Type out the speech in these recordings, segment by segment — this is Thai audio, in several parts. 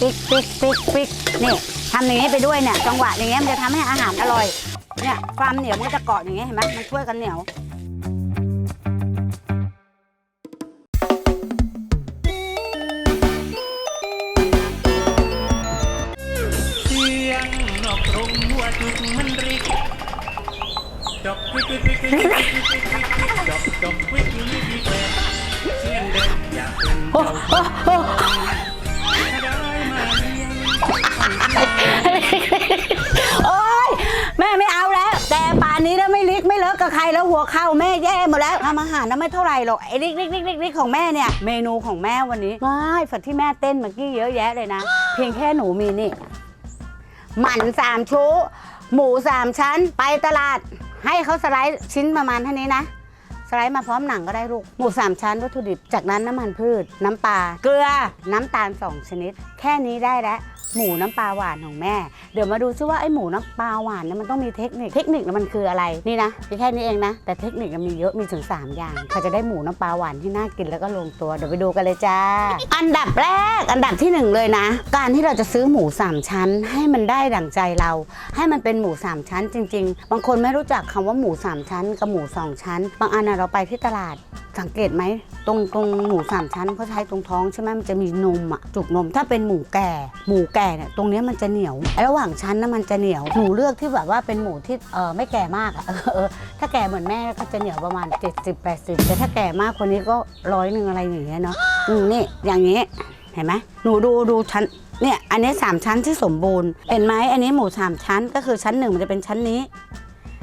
ปิ๊กปิ๊กปิ๊กปิ๊กนี่ทำอย่างนี้ไปด้วยเนี่ยจังหวะอย่างเงี้ยมันจะทำให้อาหารอร่อยเนี่ยความเหนียวมันจะเกาะอย่างเงี้ยเห็นไหมมันช่วยกันเหนียวโบวิกวิอ้ กับใครแล้วหัวเข้าแม่แย่หมดแล้วทำอาหารน่ะไม่เท่าไหร่หรอกไอ้ลิกลิกลิกลิกลิกของแม่เนี่ยเมนูของแม่วันนี้ว้ายฝัดที่แม่เต้นเมื่อกี้เยอะแยะเลยนะ เพียงแค่หนูมีนี่หมันสามชูหมูสามชั้นไปตลาด ให้เขาสไลด์ชิ้นประมาณเท่านี้นะ ไลด์มาพร้อมหนังก็ได้ลูก หมูสามชั้นวัตถุดิบ จากนั้นน้ำมันพืช น้ำปลา เกลือ น้ำตาลสองชนิด แค่นี้ได้แล้วหมูน้ำปลาหวานของแม่ เดี๋ยวมาดูซิว่าไอ้หมูน้ำปลาหวานเนี่ยมันต้องมีเทคนิค เทคนิคน่มันคืออะไร นี่นะมีแค่นี้เองนะ แต่เทคนิคมันมีเยอะ มีถึง 3 อย่างเขาจะได้หมูน้ำปลาหวานที่น่ากินแล้วก็ลงตัว เดี๋ยวไปดูกันเลยจ้า อันดับแรก อันดับที่หนึ่งเลยนะ การที่เราจะซื้อหมูสามชั้น ให้มันได้ดั่งใจเรา ให้มันเป็นหมูสามชั้นจริง ๆ บางคนไม่รู้จักคำว่าหมูสามชั้นกับหมูสองชั้น บางอันนะเราไปที่ตลาดสังเกตไหมตรงตรงหมูสามชั้นเขาใช้ตรงท้องใช่ไหมมันจะมีนมอะจุกนมถ้าเป็นหมูแก่ หมูแก่เนี่ยตรงเนี้ยมันจะเหนียวไอ้ระหว่างชั้นน่ะมันจะเหนียวหนูเลือกที่แบบว่าเป็นหมูที่เออไม่แก่มากอะเออถ้าแก่เหมือนแม่ก็จะเหนียวประมาณ 70 80แต่ถ้าแก่มากคนนี้ก็ร้อยหนึ่งอะไรอย่างเงี้ยเนาะอืมนี่อย่างนี้เห็นไหมหนูดูดูชั้นเนี่ยอันนี้สามชั้นที่สมบูรณ์เห็นไหมอันนี้หมูสามชั้นก็คือชั้นหนึ่งมันจะเป็นชั้นนี้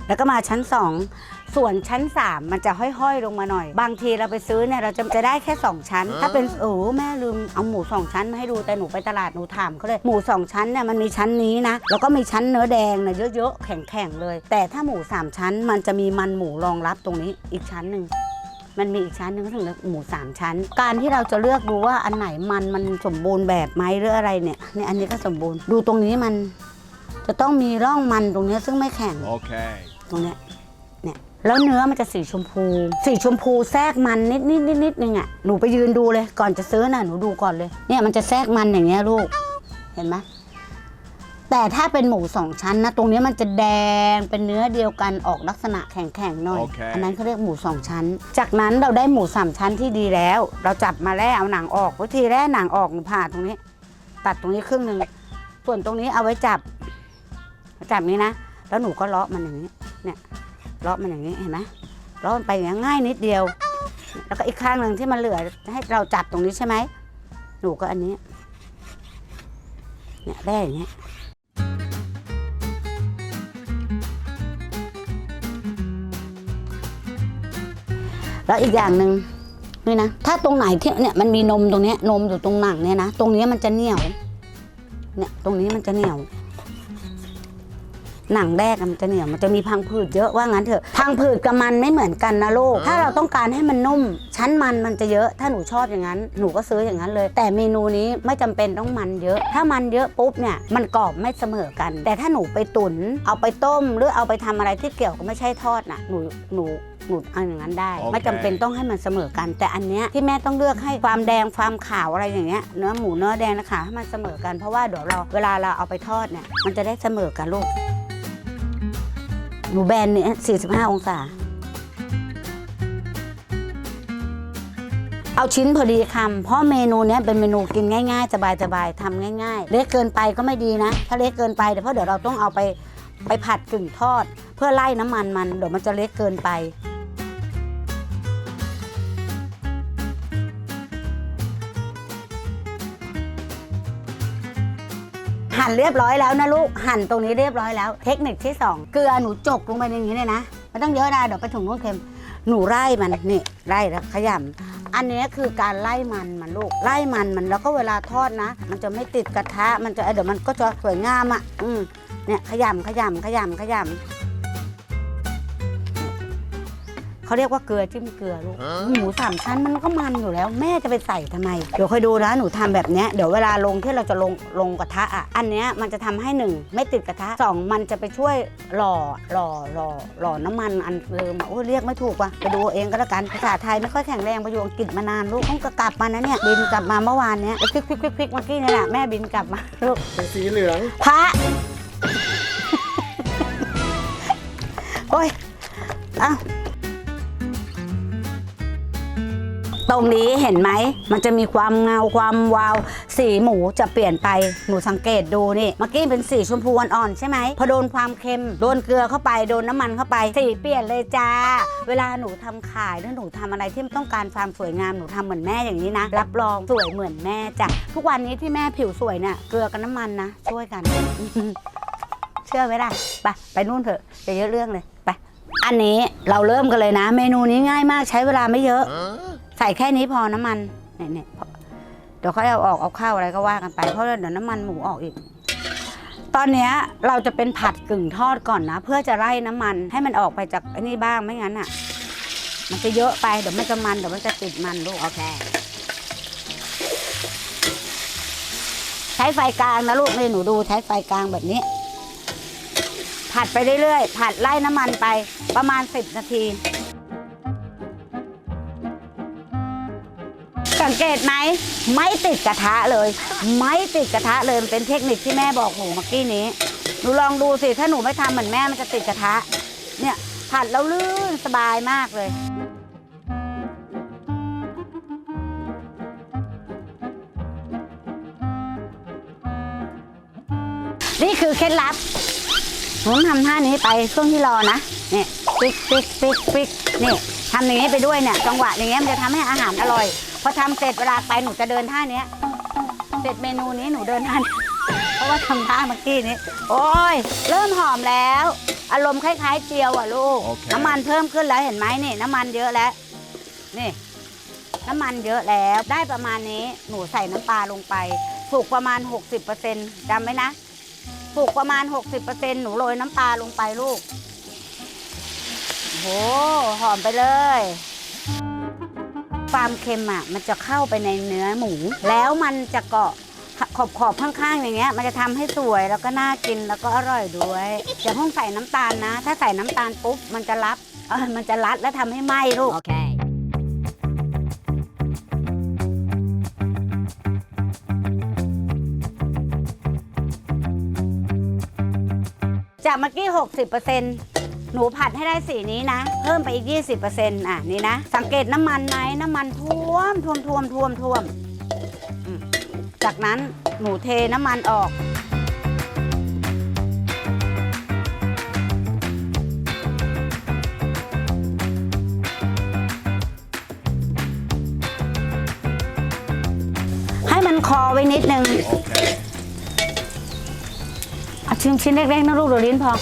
แล้วก็มาชั้น2 ส่วนชั้น 3 มันจะห้อยๆ ลงมาหน่อย บางทีเราไปซื้อเนี่ยเราจะจะได้แค่ 2 ชั้น ถ้าเป็นโอ้แม่ลืมเอาหมู 2 ชั้นมาให้ดูแต่หนูไปตลาดหนูถามเขาเลยหมู 2 ชั้นเนี่ยมันมีชั้นนี้นะ แล้วก็มีชั้นเนื้อแดงนะเยอะๆแข็งๆเลย แต่ถ้าหมู 3 ชั้น มันจะมีมันหมูรองรับตรงนี้อีกชั้นหนึ่งมันมีอีกชั้นหนึ่งก็ถึงเรียกหมูสามชั้น การที่เราจะเลือกดูว่าอันไหนมันมันสมบูรณ์แบบไหมหรืออะไรเนี่ยเนี่ยอันนี้ก็สมบูรณ์ดูตรงนี้มัน จะต้องมีร่องมันตรงเนี้ยซึ่งไม่แข็ง Okay. ตรงเนี้ยเนี่ย แล้วเนื้อมันจะสีชมพู สีชมพูแทรกมันนิดนิดนิดนิดนึงอะหนูไปยืนดูเลยก่อนจะซื้อน่ะหนูดูก่อนเลย เนี่ยมันจะแทรกมันอย่างเงี้ยลูกเห็นไหมแต่ถ้าเป็นหมูสองชั้นนะ ตรงเนี้ยมันจะแดงเป็นเนื้อเดียวกันออกลักษณะแข็งๆหน่อยโอเคอันนั้นเขาเรียกหมูสองชั้น จากนั้นเราได้หมูสามชั้นที่ดีแล้ว เราจับมาแล้วเอาหนังออกวิธีแรกหนังออกหนูผ่าตรงนี้ ตัดตรงนี้ครึ่งหนึ่งส่วนตรงนี้เอาไว้จับจับนี้นะ แล้วหนูก็เลาะมันอย่างนี้เนี่ย เลาะมันอย่างนี้เห็นไหมเลาะมันไปอย่างนี้ง่ายนิดเดียว แล้วก็อีกข้างหนึ่งที่มันเหลือให้เราจับตรงนี้ใช่ไหมหนูก็อันนี้เนี่ยได้อย่างนี้แล้วอีกอย่างหนึ่งนี่นะถ้าตรงไหนที่เนี่ยมันมีนมตรงนี้นมอยู่ตรงหนังเนี่ยนะตรงนี้มันจะเหนียวเนี่ยตรงนี้มันจะเหนียว หนังแรกอะมันจะเหนียวมันจะมีพังผืดเยอะว่างั้นเถอะพังผืดกับมันไม่เหมือนกันนะลูกถ้าเราต้องการให้มันนุ่ม ชั้นมันมันจะเยอะ ถ้าหนูชอบอย่างนั้น หนูก็ซื้ออย่างนั้นเลย แต่เมนูนี้ไม่จำเป็นต้องมันเยอะ ถ้ามันเยอะปุ๊บเนี่ยมันกรอบไม่เสมอกัน แต่ถ้าหนูไปตุน เอาไปต้ม หรือเอาไปทำอะไรที่เกี่ยวกับไม่ใช่ทอดน่ะหนูหนูหนูเอาอย่างนั้นได้ โอเค ไม่จำเป็นต้องให้มันเสมอกัน แต่อันเนี้ยที่แม่ต้องเลือกให้ความแดงความขาวอะไรอย่างเงี้ยเนื้อหมูเนื้อแดงนะคะให้มันเสมอกันเพราะว่าเดี๋ยวเราเวลาเราเอาไปทอดเนี่ยมันจะได้เสมอกันลูก หนูแบนเนี่ย45 องศา เอาชิ้นพอดีคำเพราะเมนูเนี้ยเป็นเมนูกินง่าย ๆ สบายๆทำง่าย ๆ เล็กเกินไปก็ไม่ดีนะ ถ้าเล็กเกินไปเดี๋ยวเพราะเดี๋ยวเราต้องเอาไปไปผัดกึ่งทอด เพื่อไล่น้ำมันมันเดี๋ยวมันจะเล็กเกินไป หั่นเรียบร้อยแล้วนะลูกหั่นตรงนี้เรียบร้อยแล้ว เทคนิคที่ 2 เกลือหนูจกลงไปในนี้เลยนะไม่ต้องเยอะนะเดี๋ยวไปถุงนู้นเค็มหนูไล่มันนี่ไล่แล้วขยำอันนี้คือการไล่มันมันลูกไล่มันมันแล้วก็เวลาทอดนะ มันจะไม่ติดกระทะมันจะเดี๋ยวมันก็จะสวยงามอะอืมเนี่ยขยำขยำขยำขยำ เขาเรียกว่าเกลือจิ้มเกลือลูกหมูสามชั้นมันก็มันอยู่แล้ว แม่จะไปใส่ทำไมเดี๋ยวคอยดูนะหนูทำแบบเนี้ยเดี๋ยวเวลาลงที่เราจะลงลงกระทะอะอันเนี้ยมันจะทำให้หนึ่งไม่ติดกระทะสองมันจะไปช่วยหล่อหล่อหล่อหล่อน้ำมันอันเดิมอะโอ้ยเรียกไม่ถูกว่ะไปดูเอาเองก็แล้วกันภาษาไทยไม่ค่อยแข็งแรงไปอยู่อังกฤษมานานลูกต้องกลับมานะเนี่ยบินกลับมาเมื่อวานเนี้ยคลิกคลิกคลิกคลิกเมื่อกี้นี่แหละแม่บินกลับมาลูกเป็นสีเหลืองพระโอ้ยอ้าว ตรงนี้เห็นไหม มันจะมีความเงาความวาว สีหมูจะเปลี่ยนไป หนูสังเกตดูนี่ เมื่อกี้เป็นสีชมพูอ่อนๆใช่ไหม พอโดนความเค็ม โดนเกลือเข้าไป โดนน้ำมันเข้าไป สีเปลี่ยนเลยจ้า เวลาหนูทำขายหรือหนูทำอะไรที่ต้องการความสวยงาม หนูทำเหมือนแม่อย่างนี้นะ รับรองสวยเหมือนแม่จ้ะ ทุกวันนี้ที่แม่ผิวสวยเนี่ย เกลือกับน้ำมันนะ ช่วยกัน เชื่อไหมล่ะไปไปนู่นเถอะจะเยอะเรื่องเลย ไป อันนี้เราเริ่มกันเลยนะ เมนูนี้ง่ายมากใช้เวลาไม่เยอะ ส่แค่นี้พอน้ำมันเนี่ยเนี่ยเดี๋ยวเขาเอาออกเอาเข้าอะไรก็ว่ากันไป เพราะเดี๋ยวน้ำมันหมูออกอีก ตอนนี้เราจะเป็นผัดกึ่งทอดก่อนนะ เพื่อจะไล่น้ำมันให้มันออกไปจากไอ้นี่บ้างไม่งั้นอะ มันจะเยอะไปเดี๋ยวมันจะมันเดี๋ยวมันจะติดมันลูกโอเคใช้ไฟกลางนะลูกนี่หนูดูใช้ไฟกลางแบบนี้ ผัดไปเรื่อยๆผัดไล่น้ำมันไปประมาณ 10 นาที งเกตไหมไม่ติดกระทะเลย ไม่ติดกระทะเลยมันเป็นเทคนิคที่แม่บอกหนูเมื่อกี้นี้หนูลองดูสิถ้าหนูไม่ทำเหมือนแม่มันจะติดกระทะ เนี่ยผัดแล้วลื่นสบายมากเลยนี่คือเคล็ดลับหนูทำท่านี้ไปช่วงที่รอนะเนี่ยปิ๊กปิ๊กปิ๊กปิ๊กนี่ทำอย่างนี้ไปด้วยเนี่ยจังหวะอย่างเงี้ยมันจะทำให้อาหารอร่อย พอทำเสร็จเวลาไปหนูจะเดินท่าเนี้ย เสร็จเมนูนี้หนูเดินท่านี้เพราะว่าทำท่าเมื่อกี้นี้ โอ้ย เริ่มหอมแล้ว อารมณ์คล้ายๆเจียวอะลูกโอเคน้ำมันเพิ่มขึ้นแล้วเห็นไหมนี่ น้ำมันเยอะแล้ว นี่ น้ำมันเยอะแล้ว ได้ประมาณนี้ หนูใส่น้ำปลาลงไปสุกประมาณ 60%จำไว้นะสุกประมาณ 60%หนูโรยน้ำปลาลงไปลูกโอ้โหหอมไปเลย ความเค็มอะมันจะเข้าไปในเนื้อหมู แล้วมันจะเกาะขอบขอบๆข้างๆอย่างเงี้ย มันจะทำให้สวยแล้วก็น่ากินแล้วก็อร่อยด้วยอย่าเพิ่งใส่น้ำตาลนะ ถ้าใส่น้ำตาลปุ๊บมันจะรับเออมันจะรัดและทำให้ไหม้ลูก Okay. จากเมื่อกี้ 60% หนูผัดให้ได้สีนี้นะ เพิ่มไปอีก 20%อะนี่นะ สังเกตน้ำมันไหมน้ำมันท่วมท่วมท่วมท่วมท่วม จากนั้นหนูเทน้ำมันออก ให้มันคอไว้นิดนึงเอาชิ้นชิ้นเล็กๆนะลูกเดี๋ยวลิ้นพอ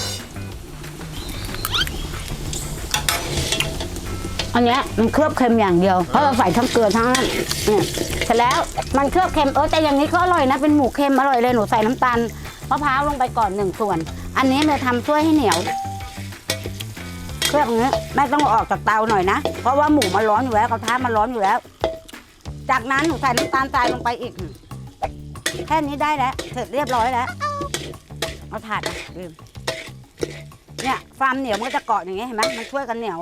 อันเนี้ยมันเคลือบเค็มอย่างเดียวเพราะเราใส่ทั้งเกลือทั้งนั้นเนี่ยเสร็จแล้วมันเคลือบเค็มเออแต่อย่างนี้ก็อร่อยนะเป็นหมูเค็มอร่อยเลยหนูใส่น้ำตาลมะพร้าวลงไปก่อนหนึ่งส่วน อันนี้เราทำช่วยให้เหนียว เครื่องนี้แม่ต้องเอาออกจากเตาหน่อยนะ เพราะว่าหมูมันร้อนอยู่แล้วกระทะมันร้อนอยู่แล้ว จากนั้นหนูใส่น้ำตาลทรายลงไปอีก แค่นี้ได้แล้วเสร็จเรียบร้อยแล้วเอาถาดมาลืมเนี่ยความเหนียวมันก็จะเกาะอย่างเงี้ยเห็นไหมมันช่วยกันเหนียว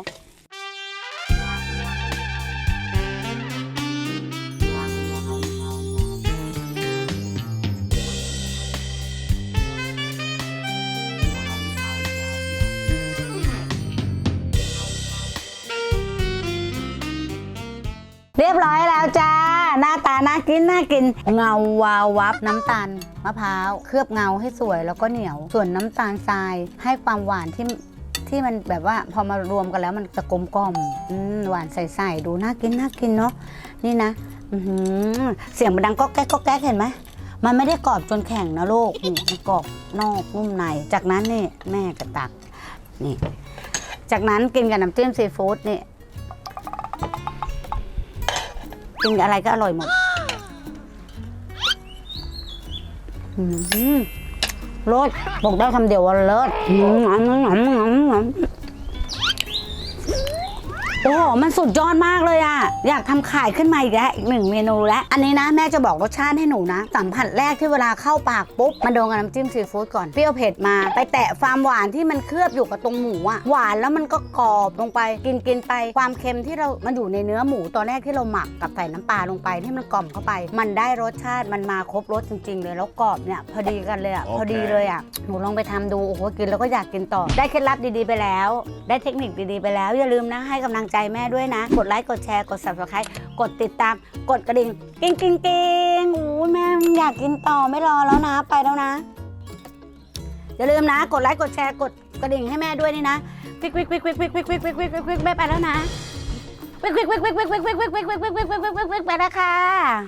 เรียบร้อยแล้วจ้า หน้าตาน่ากินน่ากิน เงาวาววับน้ำตาลมะพร้าวเคลือบเงาให้สวยแล้วก็เหนียว ส่วนน้ำตาลทรายให้ความหวานที่ที่มันแบบว่าพอมารวมกันแล้วมันจะกลมกล่อมหวานใสๆดูน่ากินน่ากินเนาะนี่นะเสียงมันดังก็แก๊กก็แก๊กเห็นไหมมันไม่ได้กรอบจนแข็งนะลูกนี่มันกรอบนอกนุ่มใน จากนั้นนี่แม่กระตักนี่ จากนั้นกินกับน้ำจิ้มซีฟู้ดนี่ กินอะไรก็อร่อยหมดรสบอกได้คำเดียวว่าเลิศอืมอืมอืมอืมอืม อ้โหมันสุดยอดมากเลยอะอยากทำขายขึ้นมาอีกแล้วอีกหนึ่งเมนูแล้วอันนี้นะแม่จะบอกรสชาติให้หนูนะ สัมผัสแรกที่เวลาเข้าปากปุ๊บมันโดนกับน้ำจิ้มซีฟู้ดก่อนเปรี้ยวเผ็ดมา ไปแตะความหวานที่มันเคลือบอยู่กับตรงหมูอะหวานแล้วมันก็กรอบลงไปกินกินไป ความเค็มที่เรา มันอยู่ในเนื้อหมูตอนแรกที่เราหมักกับใส่น้ำปลาลงไปที่มันกล่อมเข้าไป มันได้รสชาติมันมาครบรสจริง ๆ เลยแล้วกรอบเนี่ยพอดีกันเลยอะพอดีเลยอะหนูลองไปทำดูโอ้โหกินแล้วก็อยากกินต่อ ได้เคล็ดลับดีๆไปแล้ว ได้เทคนิคดีๆไปแล้วอย่าลืมนะให้กำลังใจแม่ด้วยนะ กดไลค์กดแชร์กด subscribe กดติดตาม กดกระดิ่งกิ้งกิ้งกิ้งโอ้ยแม่อยากกินต่อไม่รอแล้วนะ ไปแล้วนะอย่าลืมนะ กดไลค์กดแชร์กดกระดิ่งให้แม่ด้วยนี่นะวิกวิกวิกวิกวิกวิกวิกวิกวิกวิกวิกแม่ไปแล้วนะวิกวิกวิกวิกวิกวิกวิกวิกวิกวิกวิกวิกวิกวิกวิกวิกไปแล้วค่ะ